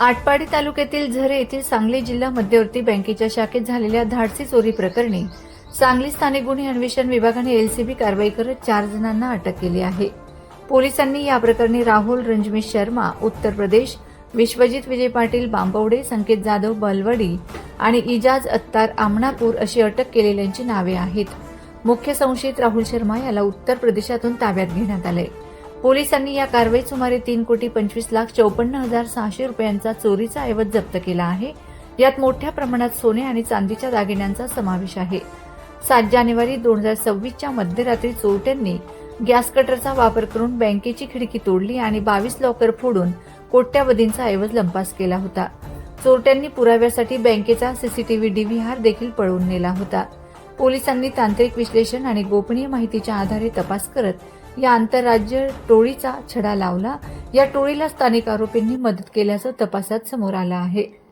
आटपाडी तालुक्यातील झरे येथील सांगली जिल्हा मध्यवर्ती बँकेच्या शाखेत झालेल्या धाडसी चोरी प्रकरणी सांगली स्थानिक गुन्हे अन्वेषण विभागाने एलसीबी कारवाई करत चार जणांना अटक केली आहे. पोलिसांनी या प्रकरणी राहुल रणजमेश शर्मा उत्तर प्रदेश विश्वजित विजय पाटील बांबवडे संकेत जाधव बलवडी आणि इजाज अत्तार आमणापूर अशी अटक केलेल्यांची नावे आहेत. मुख्य संशयित राहुल शर्मा याला उत्तर प्रदेशातून ताब्यात घेण्यात आले पोलिसांनी या कारवाईत सुमारे तीन कोटी पंचवीस लाख चौपन्न हजार सहाशे रुपयांचा चोरीचा ऐवज जप्त केला आहे. यात मोठ्या प्रमाणात सोने आणि चांदीच्या दागिन्यांचा समावेश आहे. सात जानेवारी दोन हजार सव्वीसच्या मध्यरात्री चोरट्यांनी गॅस कटरचा वापर करून बँकेची खिडकी तोडली आणि बावीस लॉकर फोडून कोट्यावधींचा ऐवज लंपास केला होता. चोरट्यांनी पुराव्यासाठी बँकेचा सीसीटीव्ही डीव्हीआर देखील पळवून नेला होता. पोलिसांनी तांत्रिक विश्लेषण आणि गोपनीय माहितीच्या आधारे तपास करत या आंतरराज्य टोळीचा छडा लावला. या टोळीला स्थानिक आरोपींनी मदत केल्याचं तपासात समोर आलं आहे.